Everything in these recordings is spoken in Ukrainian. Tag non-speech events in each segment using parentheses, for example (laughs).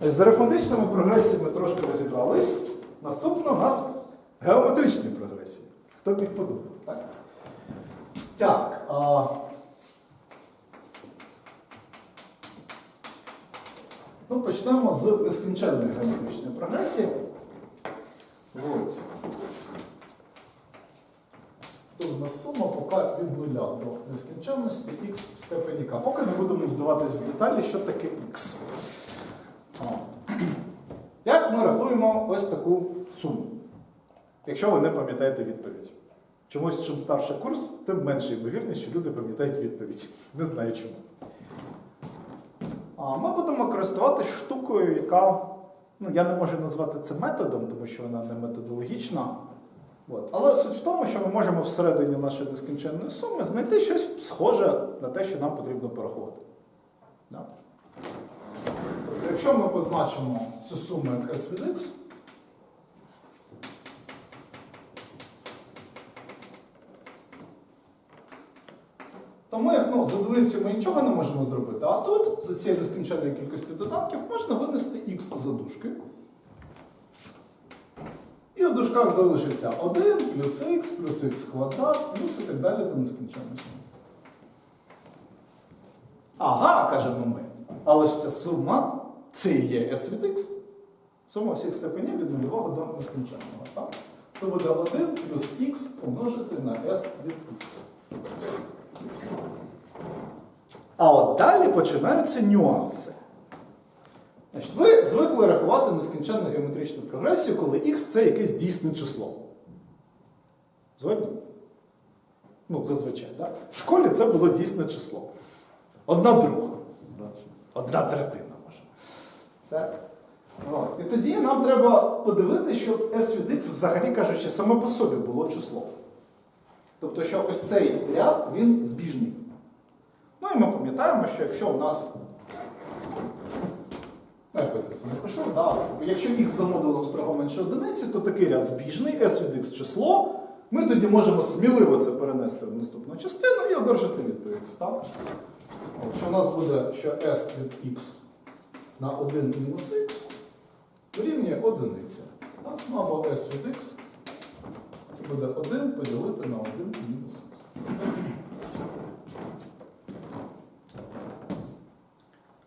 З арифметичними прогресіями трошки розібрались. Наступно у нас геометричні прогресії. Хто б міг подумати, так? Так. А... Ну, почнемо з нескінченної геометричної прогресії. От. Тут у нас сума поки від нуля до нескінченності х в степені k. Поки не будемо вдаватись в деталі, що таке х. О. Як ми рахуємо ось таку суму? Якщо ви не пам'ятаєте відповідь. Чомусь, чим старший курс, тим менше ймовірність, що люди пам'ятають відповідь. Не знаю чому. А ми будемо користуватися штукою, яка, ну, я не можу назвати це методом, тому що вона не методологічна. От. Але суть в тому, що ми можемо всередині нашої нескінченної суми знайти щось схоже на те, що нам потрібно порахувати. Да? Якщо ми позначимо цю суму як S від X, то ми ну, з одиницею ми нічого не можемо зробити. А тут з цієї нескінченної кількості додатків можна винести x за дужки. І у дужках залишиться 1 плюс х плюс х квадрат, плюс і так далі до нескінченності. Ага, кажемо ми. Але ж ця сума це і є s від x. Сума всіх степенів від нульового до нескінченного. Так? То буде 1 плюс х помножити на s від x. А от далі починаються нюанси. Значить, ви звикли рахувати нескінченну геометричну прогресію, коли х це якесь дійсне число. Згодні? Ну, зазвичай, так? В школі це було дійсне число. Одна друга. Одна третина. Так? От. І тоді нам треба подивитися, щоб S від x, взагалі кажучи, саме по собі було число. Тобто, що ось цей ряд, він збіжний. Ну і ми пам'ятаємо, що якщо у нас. Ну, я це напишу, да. Тобто, якщо х за модулем строго менше одиниці, то такий ряд збіжний, s від x число. Ми тоді можемо сміливо це перенести в наступну частину і одержати відповідь. Так? От, що у нас буде, що s від x на 1 мінус х дорівнює одиниці. Так? Ну s від x це буде 1 поділити на 1 мінус.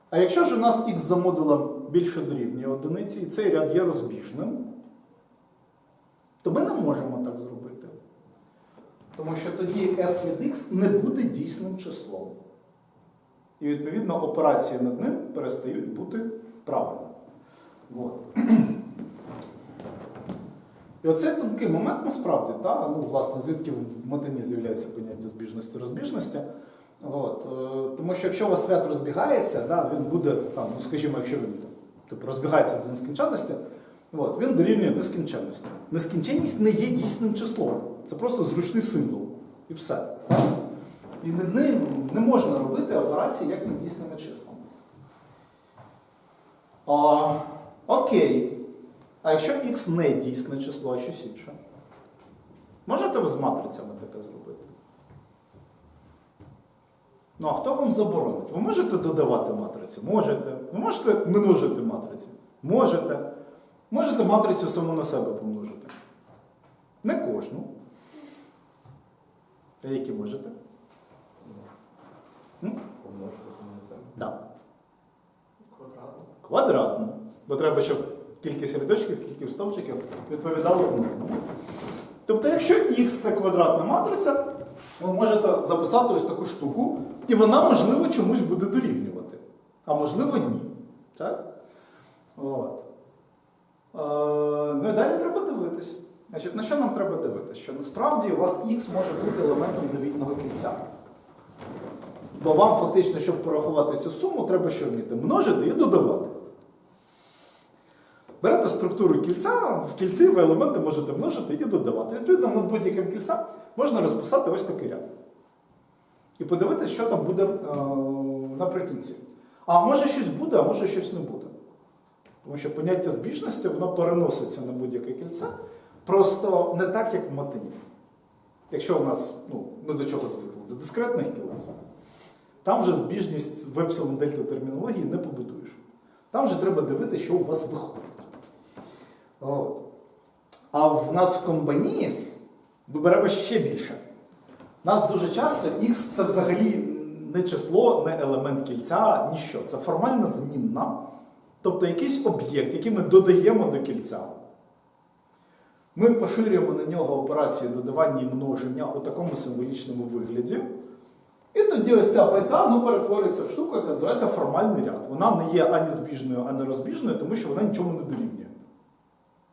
А якщо ж у нас х за модулем більше дорівнює одиниці, і цей ряд є розбіжним, то ми не можемо так зробити. Тому що тоді s від x не буде дійсним числом. І відповідно операції над ним перестають бути правильними. От. І оце тонкий момент насправді, та? ну, власне, звідки в матині з'являється поняття збіжності розбіжності. От, е, тому що якщо у вас ряд розбігається, да, він буде, там, ну, скажімо, якщо він типу, розбігається до нескінченності, от, він дорівнює нескінченності. Нескінченність не є дійсним числом. Це просто зручний символ. І все. І не, не, не можна робити операції як над дійсними числами. А, окей. А якщо x не дійсне число, а щось інше? Можете ви з матрицями таке зробити? Ну, а хто вам заборонить? Ви можете додавати матриці? Можете. Ви можете множити матриці? Можете. Можете матрицю саму на себе помножити. Не кожну. А які можете? Помножити на себе. Да. Квадратно. Квадратну. Бо треба, щоб кількість рядочків, кількість стовпчиків відповідала одному. Тобто, якщо х це квадратна матриця, ви можете записати ось таку штуку, і вона, можливо, чомусь буде дорівнювати. А можливо, ні. Так? От. Е, ну і далі треба дивитись. Значить, на що нам треба дивитися? Що насправді у вас х може бути елементом довільного кільця. Бо вам фактично, щоб порахувати цю суму, треба що вміти? Множити і додавати. Берете структуру кільця, в кільці ви елементи можете множити і додавати. Відповідно, над будь-яким кільцем можна розписати ось такий ряд. І подивитися, що там буде е, наприкінці. А може щось буде, а може щось не буде. Тому що поняття збіжності воно переноситься на будь-яке кільце, просто не так, як в матині. Якщо у нас, ну, ми до чого звикли? До дискретних кілець. Там вже збіжність в епсилон дельта термінології не побудуєш. Там вже треба дивитися, що у вас виходить. От. А в нас в комбані ми беремо ще більше. У нас дуже часто x це взагалі не число, не елемент кільця, ніщо. Це формальна змінна, тобто якийсь об'єкт, який ми додаємо до кільця. Ми поширюємо на нього операцію додавання і множення у такому символічному вигляді. І тоді ось ця байта ну, перетворюється в штуку, яка називається формальний ряд. Вона не є ані збіжною, ані розбіжною, тому що вона нічому не дорівнює.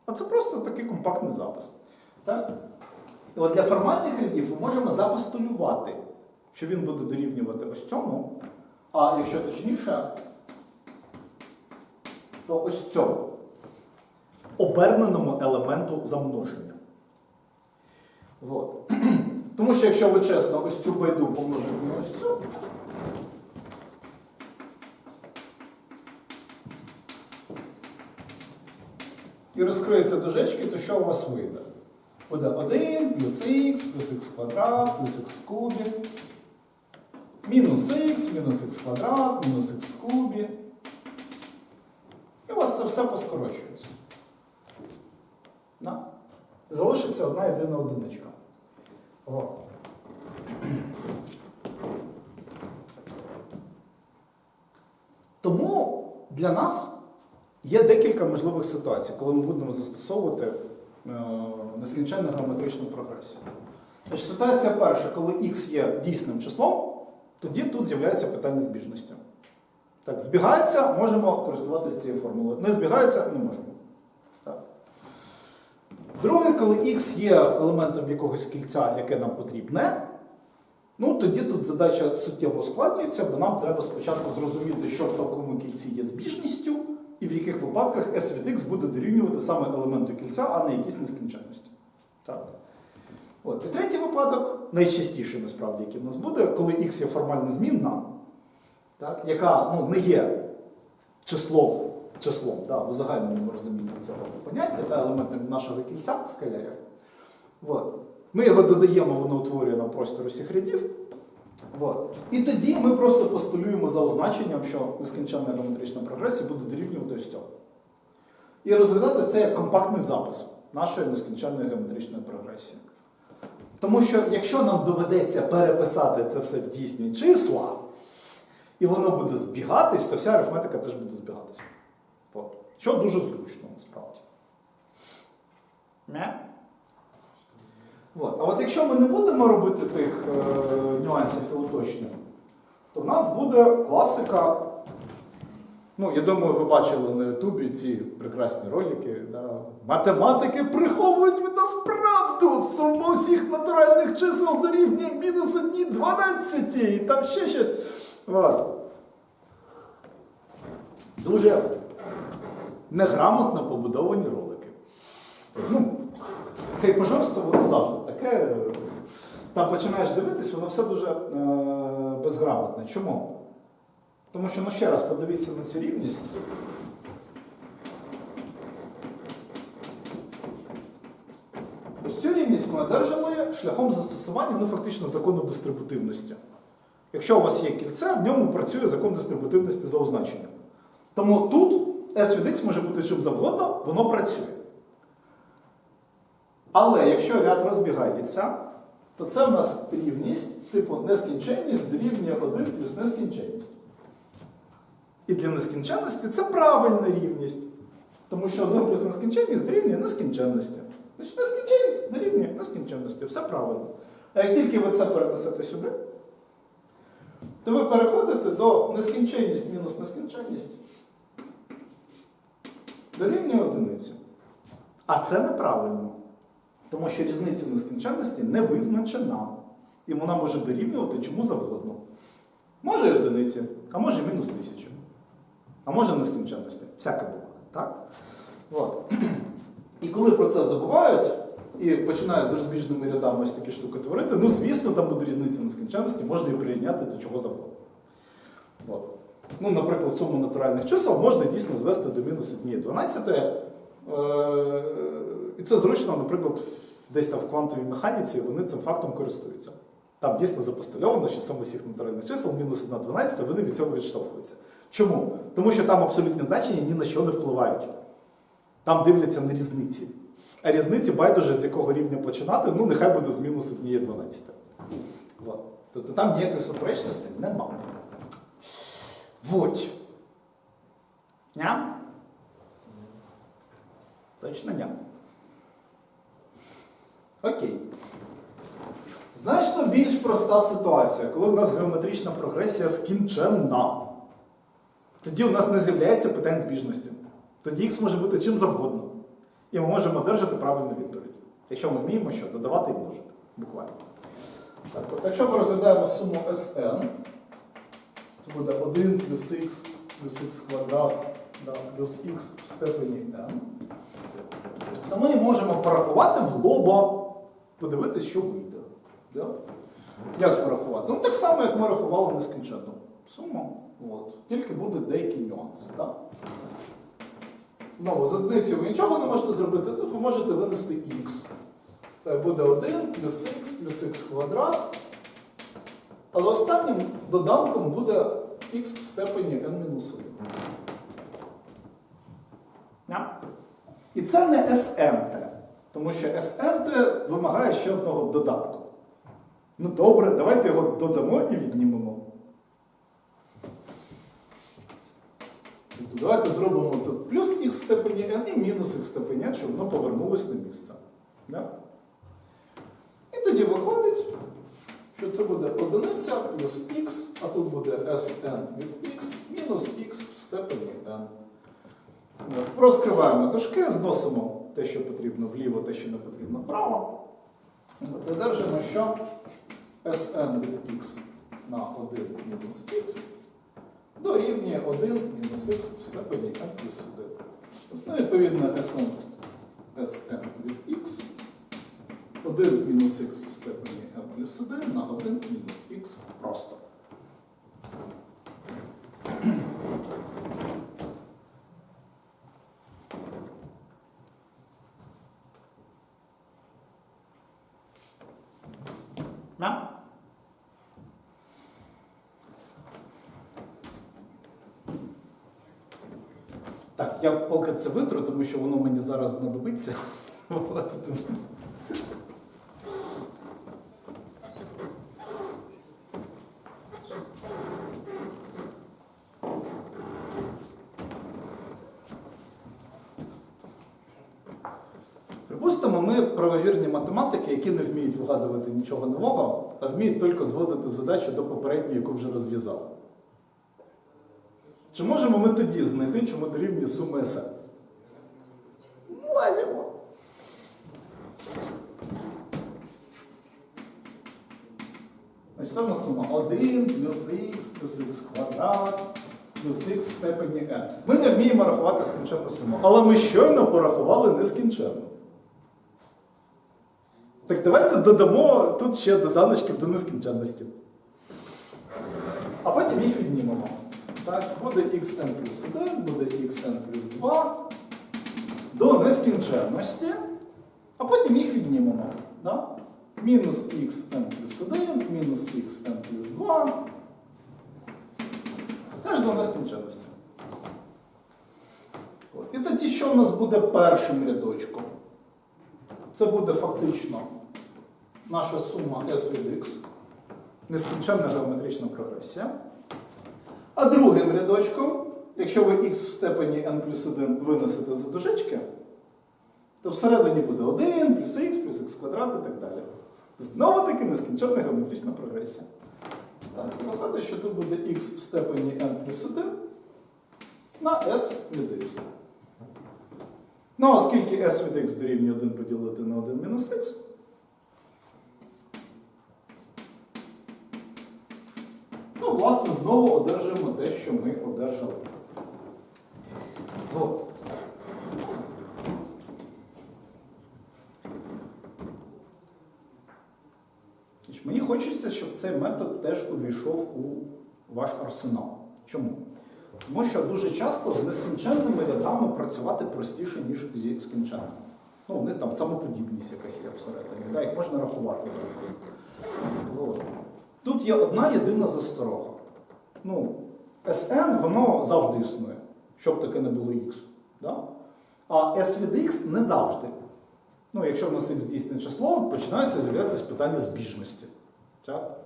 А це просто такий компактний запис. Так? І от для формальних рядів ми можемо запостулювати, що він буде дорівнювати ось цьому, а якщо точніше, то ось цьому оберненому елементу замноження. От. (clears throat) Тому що якщо ви чесно ось цю байду помножите на ось цю, і розкриєте дужечки, то що у вас вийде? Буде 1 плюс х, плюс х квадрат, плюс х кубі, мінус х, мінус х квадрат, мінус х кубі. І у вас це все поскорочується. Да? Залишиться одна єдина одиничка. Тому для нас є декілька можливих ситуацій, коли ми будемо застосовувати е, нескінченну геометричну прогресію. Тож ситуація перша, коли x є дійсним числом, тоді тут з'являється питання збіжності. Так, збігається, можемо користуватися цією формулою. Не збігається, не можемо. Коли x є елементом якогось кільця, яке нам потрібне, ну тоді тут задача суттєво ускладнюється, бо нам треба спочатку зрозуміти, що в такому кільці є збіжністю, і в яких випадках s від x буде дорівнювати саме елементу кільця, а не якісь нескінченності. Так. От. І третій випадок, найчастіший насправді, який в нас буде, коли x є формально змінна, так, яка ну, не є числом, числом да, в загальному розумінні цього поняття, та елементом нашого кільця скалярів. От. Ми його додаємо, воно утворює нам простір усіх рядів. От. І тоді ми просто постулюємо за означенням, що нескінченна геометрична прогресія буде дорівнювати ось цього. І розглядати це як компактний запис нашої нескінченної геометричної прогресії. Тому що якщо нам доведеться переписати це все в дійсні числа, і воно буде збігатись, то вся арифметика теж буде збігатись. От. Що дуже зручно насправді. Мя? От. А от якщо ми не будемо робити тих е, нюансів і уточнень, то в нас буде класика. Ну, я думаю, ви бачили на Ютубі ці прекрасні ролики. Да? Математики приховують від нас правду. Сума всіх натуральних чисел дорівнює мінус 1 12 і там ще щось. От. Дуже неграмотно побудовані ролики. Ну, хейпожорство воно завжди таке. Там починаєш дивитись, воно все дуже е, безграмотне. Чому? Тому що, ну ще раз, подивіться на цю рівність. Ось цю рівність ми одержали шляхом застосування ну, фактично закону дистрибутивності. Якщо у вас є кільце, в ньому працює закон дистрибутивності за означенням. Тому тут S від X може бути чим завгодно, воно працює. Але якщо ряд розбігається, то це в нас рівність, типу нескінченність дорівнює 1 плюс нескінченність. І для нескінченності це правильна рівність. Тому що 1 плюс нескінченність дорівнює нескінченності. Значить, нескінченність дорівнює нескінченності. Все правильно. А як тільки ви це перенесете сюди, то ви переходите до нескінченність мінус нескінченність дорівнює одиниці. А це неправильно. Тому що різниця нескінченності не визначена. І вона може дорівнювати чому завгодно. Може і одиниці, а може і мінус тисячу. А може нескінченності. Всяке буває. Так? От. (clears throat) І коли про це забувають і починають з розбіжними рядами ось такі штуки творити, ну, звісно, там буде різниця нескінченності, можна її прирівняти до чого завгодно. От. Ну, наприклад, суму натуральних чисел можна дійсно звести до мінус 1,12. Е, і це зручно, наприклад, десь там в квантовій механіці вони цим фактом користуються. Там дійсно запостульовано, що саме всіх натуральних чисел мінус 1,12, вони від цього відштовхуються. Чому? Тому що там абсолютні значення ні на що не впливають. Там дивляться на різниці. А різниці байдуже з якого рівня починати, ну нехай буде з мінус однієї 12. Тобто там ніякої суперечності нема. Вот. Ням? Точно ням. Окей. Значно більш проста ситуація, коли у нас геометрична прогресія скінченна. Тоді у нас не з'являється питань збіжності. Тоді х може бути чим завгодно. І ми можемо одержати правильну відповідь. Якщо ми вміємо що додавати і множити. Буквально. Так, от, якщо ми розглядаємо суму Sn, це буде 1 плюс х плюс х квадрат да, плюс х в степені n, то ми можемо порахувати в лоба, подивитися, що вийде. Да? Як порахувати? Ну так само, як ми рахували нескінченну суму. От. Тільки буде деякий нюанс. Да? Знову, з одиницею ви нічого не можете зробити, тут ви можете винести х. Це буде 1 плюс х плюс х квадрат. Але останнім доданком буде х в степені n-1. Ня? І це не SNT, тому що SNT вимагає ще одного додатку. Ну добре, давайте його додамо і віднімемо. Тобто давайте зробимо тут плюс х в степені n і мінус х в степені n, щоб воно повернулось на місце. Да? І тоді виходить, що це буде одиниця плюс х, а тут буде Sn від х мінус х в степені n. Розкриваємо дужки, зносимо те, що потрібно вліво, те, що не потрібно вправо. От, Одержимо, що Sn від х на 1 мінус х дорівнює 1 мінус х в степені n плюс 1. Ну, відповідно, Sn, Sn від х 1 мінус х в степені n плюс 1 на 1 мінус х просто. Да? Так, я поки це витру, тому що воно мені зараз знадобиться. (laughs) Припустимо, ми правовірні математики, які не вміють вигадувати нічого нового, а вміють тільки зводити задачу до попередньої, яку вже розв'язали. Чи можемо ми тоді знайти, чому дорівнює сума СН? Можемо. Значить, це сума 1 плюс х плюс х квадрат плюс х в степені n. Ми не вміємо рахувати скінченну суму, але ми щойно порахували нескінченну. Так давайте додамо тут ще доданочків до нескінченності. А потім їх віднімемо. Так, буде xn плюс 1, буде xn плюс 2 до нескінченності, а потім їх віднімемо. Да? Мінус xn плюс 1, мінус xn плюс 2. Теж до нескінченності. От. І тоді що в нас буде першим рядочком? Це буде фактично наша сума S від x, нескінченна геометрична прогресія. А другим рядочком, якщо ви x в степені n плюс 1 винесете за дужечки, то всередині буде 1 плюс х плюс х квадрат і так далі. Знову таки нескінченна геометрична прогресія. Так, виходить, що тут буде х в степені n плюс 1 на s від x. Ну, оскільки s від x дорівнює 1 поділити на 1 мінус х, власне, знову одержуємо те, що ми одержали. От. Мені хочеться, щоб цей метод теж увійшов у ваш арсенал. Чому? Тому що дуже часто з нескінченними рядами працювати простіше, ніж зі скінченними. Ну, них там самоподібність якась є всередині, да? їх можна рахувати. От. Тут є одна єдина засторога. Ну, Sn воно завжди існує, щоб таке не було x. Да? А S від x не завжди. Ну, якщо в нас x дійсне число, починаються з'являтися питання збіжності. Так?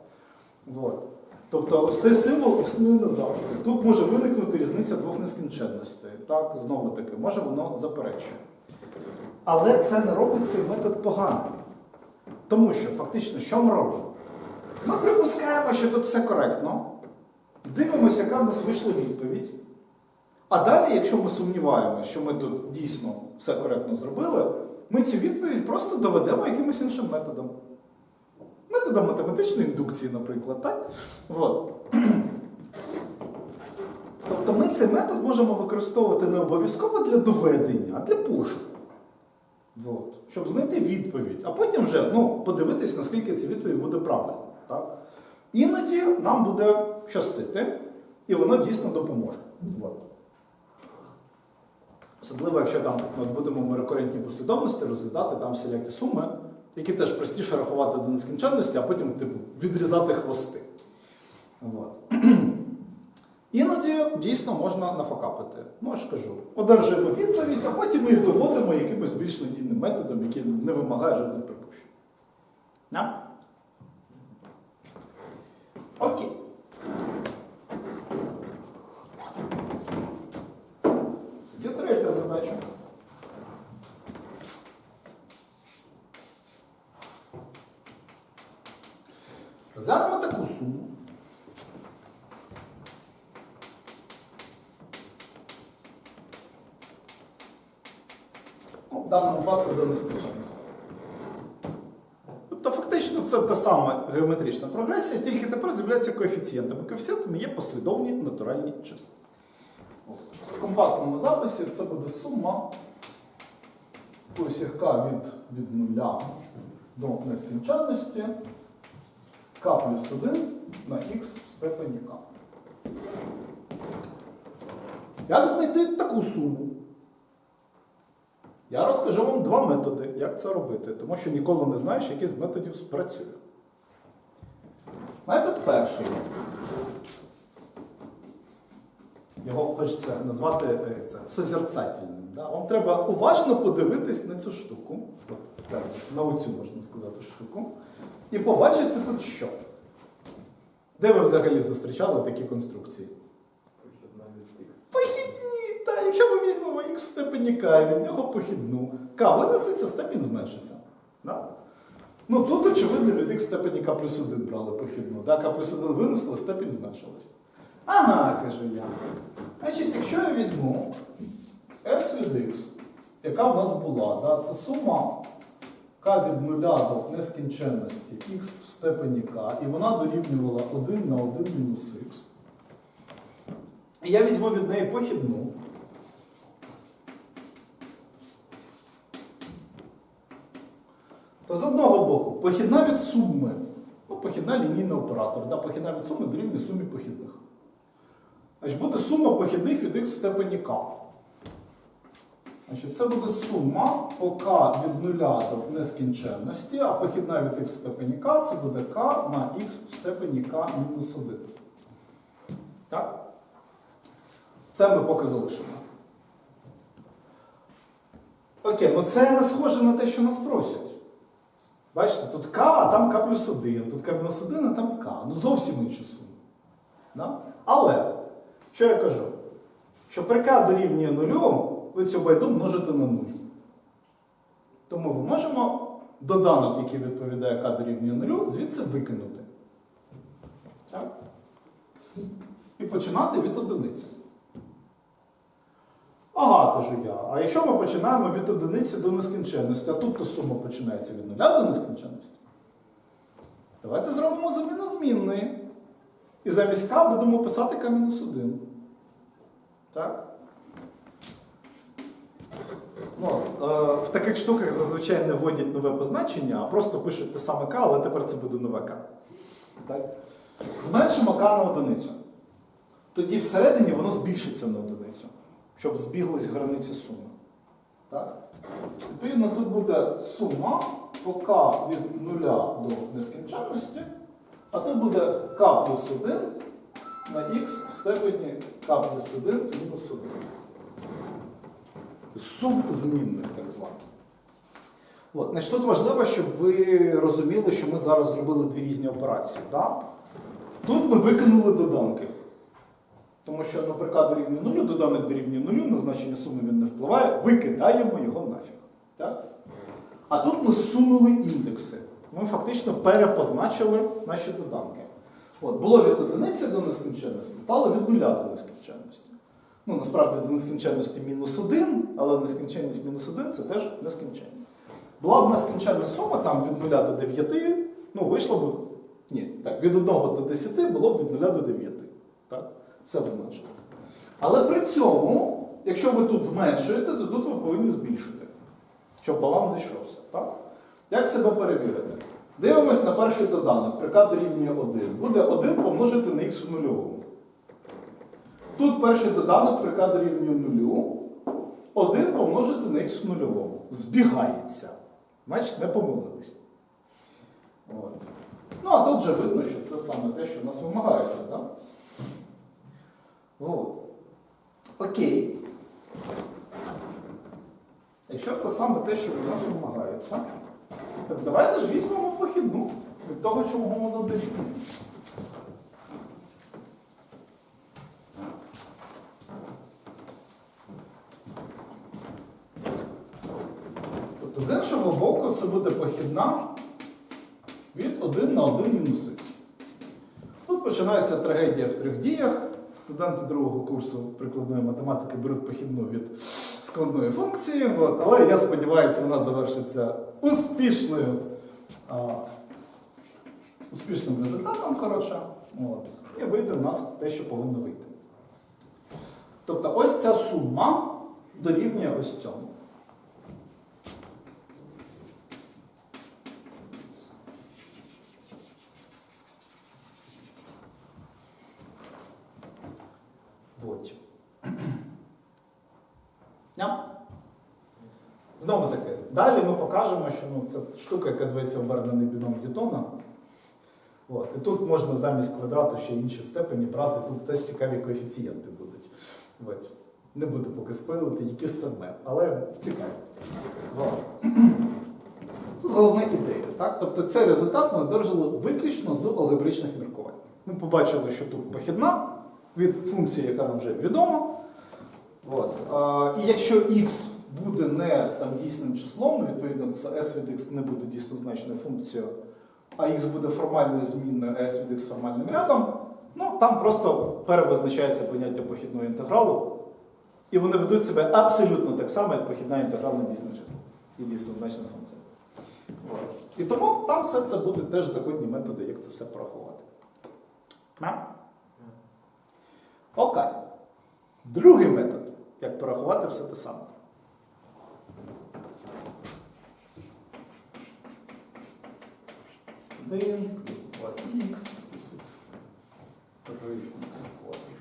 От. Тобто ось цей символ існує не завжди. Тут може виникнути різниця двох нескінченностей. Так, знову таки, може воно заперечує. Але це не робить цей метод поганим. Тому що фактично, що ми робимо? Ми припускаємо, що тут все коректно. Дивимося, яка в нас вийшла відповідь. А далі, якщо ми сумніваємося, що ми тут дійсно все коректно зробили, ми цю відповідь просто доведемо якимось іншим методом. Методом математичної індукції, наприклад, так? От. (clears throat) Тобто ми цей метод можемо використовувати не обов'язково для доведення, а для пошуку. От. Щоб знайти відповідь, а потім вже ну, подивитись, наскільки ця відповідь буде правильна. Так? Іноді нам буде щастити, і воно дійсно допоможе. От. Особливо, якщо там от будемо ми рекурентні послідовності розглядати там всілякі суми, які теж простіше рахувати до нескінченності, а потім типу, відрізати хвости. От. (clears throat) Іноді дійсно можна нафакапити. Ну, я ж кажу, одержуємо відповідь, а потім ми їх доводимо якимось більш надійним методом, який не вимагає жодних припущень. Окей. Є третя задача. Розглянемо таку суму. Ну, в даному випадку до нескінченності. Це та сама геометрична прогресія, тільки тепер з'являються коефіцієнтами. Коефіцієнтами є послідовні натуральні числа. В компактному записі це буде сума k від, від 0 до нескінченності k плюс 1 на x в степені k. Як знайти таку суму? Я розкажу вам два методи, як це робити, тому що ніколи не знаєш, який з методів спрацює. Метод перший. Його хочеться назвати е, це, созерцательним. Да? Вам треба уважно подивитись на цю штуку, на оцю можна сказати штуку, і побачити тут що. Де ви взагалі зустрічали такі конструкції? Похідні, та якщо ми візьмемо x в степені k, і від нього похідну, k винесеться, степінь зменшиться. Да? Ну тут, очевидно, від в степені k плюс 1 брали похідну. Да? k плюс 1 винесли, степінь зменшилась. Ага, кажу я. Значить, якщо я візьму s від x, яка в нас була, да? це сума k від 0 до нескінченності x в степені k, і вона дорівнювала 1 на 1 мінус x. І я візьму від неї похідну. То з одного боку, похідна від суми, ну, похідна лінійний оператор, да, похідна від суми дорівнює сумі похідних. Значить, буде сума похідних від х в степені k. Значить, це буде сума по k від 0 до нескінченності, а похідна від х в степені k це буде k на х в степені k мінус 1. Так? Це ми поки залишимо. Окей, ну це не схоже на те, що нас просять. Бачите, тут К, а там К плюс 1, тут К мінус 1, а там К. Ну зовсім інша сума. Да? Але, що я кажу? Що при К дорівнює нулю, ви цю байду множите на 0. Тому ми можемо доданок, який відповідає К дорівнює нулю, звідси викинути. Так? І починати від одиниці. Ага, кажу я. А якщо ми починаємо від одиниці до нескінченності, а тут то сума починається від нуля до нескінченності, давайте зробимо заміну змінної. І замість k будемо писати k-1. Так? Ну, е, в таких штуках зазвичай не вводять нове позначення, а просто пишуть те саме k, але тепер це буде нове k. Так? Зменшимо k на одиницю. Тоді всередині воно збільшиться на одиницю, щоб збіглись границі суми. Так? Відповідно, тут буде сума по k від 0 до нескінченності, а тут буде k плюс 1 на х в степені k плюс 1 мінус 1. Сум змінних, так званих. От. Значить, тут важливо, щоб ви розуміли, що ми зараз зробили дві різні операції. Да? Тут ми викинули доданки. Тому що ну, при k дорівнює 0, доданок дорівнює 0, на значення суми він не впливає, викидаємо його нафіг. Так? А тут ми сунули індекси. Ми фактично перепозначили наші доданки. От, було від одиниці до нескінченності, стало від нуля до нескінченності. Ну, насправді до нескінченності мінус 1, але нескінченність мінус 1 це теж нескінченність. Була б нескінченна сума там від 0 до 9, ну вийшло б. Ні, так, від 1 до 10 було б від 0 до 9. Так? Все б зменшилося. Але при цьому, якщо ви тут зменшуєте, то тут ви повинні збільшити, щоб баланс зійшовся. Так? Як себе перевірити? Дивимось на перший доданок, при k дорівнює 1. Буде 1 помножити на х в нульовому. Тут перший доданок при k дорівнює 0. 1 помножити на х в нульовому. Збігається. Значить, не помилились. От. Ну, а тут вже видно, що це саме те, що нас вимагається. Так? От. Окей. Якщо це саме те, що від нас вимагається, так давайте ж візьмемо похідну від того, чого воно дорівнює. Тобто, з іншого боку, це буде похідна від 1 на 1 мінус х. Тут починається трагедія в трьох діях. Студенти другого курсу прикладної математики беруть похідну від складної функції, от, але я сподіваюся, вона завершиться успішною, а, успішним результатом, коротше. От, і вийде в нас те, що повинно вийти. Тобто ось ця сума дорівнює ось цьому. Вот. Знову таки, далі ми покажемо, що ну, це штука, яка зветься обернений біном Ньютона. От. І тут можна замість квадрату ще інші степені брати, тут теж цікаві коефіцієнти будуть. От. Не буду поки спилити, які саме, але цікаві. От. Тут головна ідея. Так? Тобто цей результат ми одержали виключно з алгебричних міркувань. Ми побачили, що тут похідна від функції, яка нам вже відома. От. І якщо x буде не там, дійсним числом, ну, відповідно, це s від x не буде дійснозначною функцією, а x буде формальною змінною, s від x формальним рядом, ну там просто перевизначається поняття похідного інтегралу, і вони ведуть себе абсолютно так само, як похідна інтеграл на дійсне число і дійснозначна функція. І тому там все це будуть теж законні методи, як це все порахувати. Окей. Другий метод, як порахувати все те саме. Один плюс 2х плюс х. 3х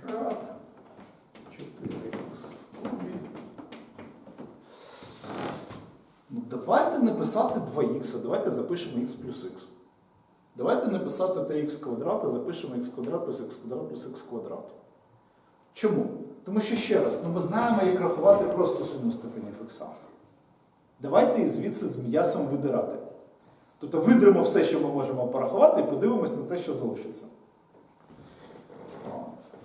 квадрат. 4х кубі. Ну, давайте не писати 2х, а давайте запишемо х плюс х. Давайте не писати 3х квадрат, а запишемо х квадрат плюс х квадрат плюс х квадрат. Чому? Тому що ще раз, ну ми знаємо, як рахувати просто суму степенів х. Давайте звідси з м'ясом видирати. Тобто видримо все, що ми можемо порахувати, і подивимось на те, що залишиться.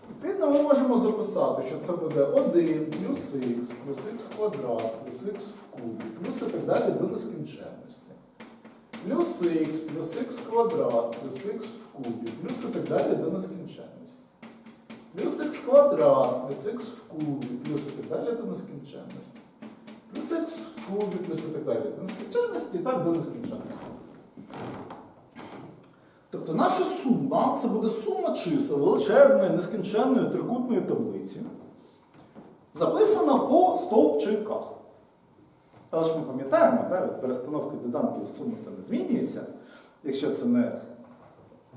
Відповідно, ми можемо записати, що це буде 1 плюс х, плюс х квадрат, плюс х в кубі, плюс і так далі до нескінченності. Плюс х, плюс х квадрат, плюс х в кубі, плюс і так далі до нескінченності. Плюс х квадрат, плюс х в кубі, плюс і так далі до нескінченності. Плюс х в кубі, плюс і так далі до нескінченності, і так до нескінченності. Тобто наша сума це буде сума чисел величезної нескінченної трикутної таблиці, записана по стовпчиках. Але ж ми пам'ятаємо, від перестановки доданків сума не змінюється, якщо це не,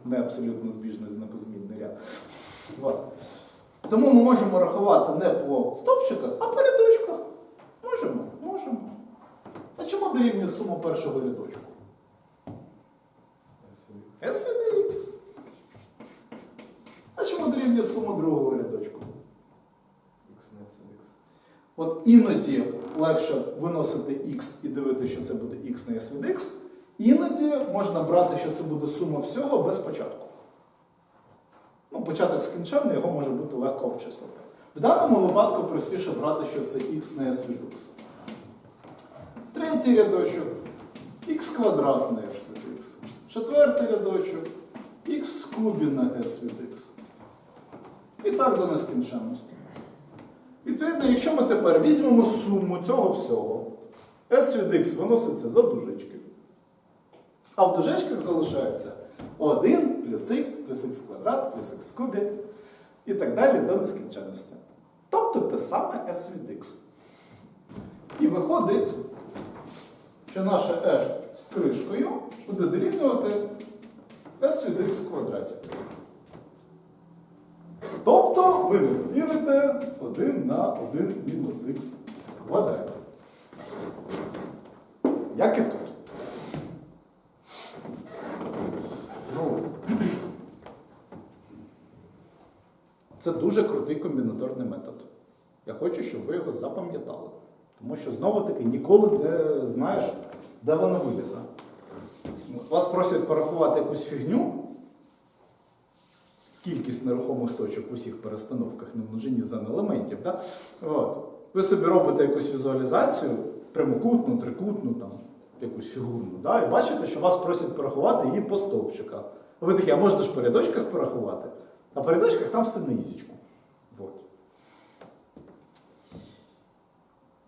не абсолютно збіжний знакозмінний ряд. От. Тому ми можемо рахувати не по стовпчиках, а по рядочках. Можемо, можемо. А чому дорівнює сума першого рядочку? S від X. А чому дорівнює сума другого рядочку. X не від X. От іноді легше виносити x і дивитися, що це буде x на s від x. Іноді можна брати, що це буде сума всього без початку. Початок скінченний, його може бути легко обчислити. В даному випадку простіше брати, що це на s від x. Третій рядочок x квадрат на s від x. Четвертий рядочок в кубі на s від x. І так до нескінченності. Відповідно, якщо ми тепер візьмемо суму цього всього, s від x виноситься за дужечки. А в дужечках залишається 1 плюс х плюс х квадрат плюс х кубі і так далі до нескінченності. Тобто те саме s від x. І виходить, що наше f з кришкою буде дорівнювати s від x в квадраті. Тобто ви вірите 1 на 1 мінус х в квадраті. Як і тут. Ну, Це дуже крутий комбінаторний метод. Я хочу, щоб ви його запам'ятали. Тому що знову-таки ніколи не знаєш, де воно вилізе. Вас просять порахувати якусь фігню, кількість нерухомих точок в усіх перестановках на множині з елементів. Да? От. Ви собі робите якусь візуалізацію, прямокутну, трикутну, там, якусь фігурну, да? і бачите, що вас просять порахувати її по стовпчиках. Ви такі, а можна ж по рядочках порахувати? А по рядочках там все на ізічку.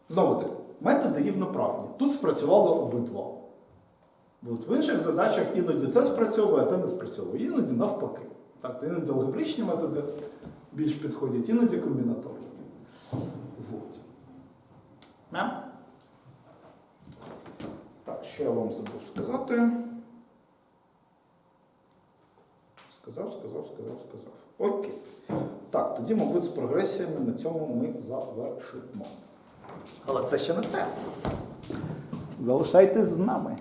Знову таки, методи рівноправні. Тут спрацювало обидва. От в інших задачах іноді це спрацьовує, а те не спрацьовує. Іноді навпаки. Так, іноді алгебричні методи більш підходять, іноді комбінаторні. Вот. Так, що я вам забув сказати? Сказав, сказав, сказав, сказав. Окей. Так, тоді, мабуть, з прогресіями на цьому ми завершимо. Але це ще не все. Залишайтесь з нами.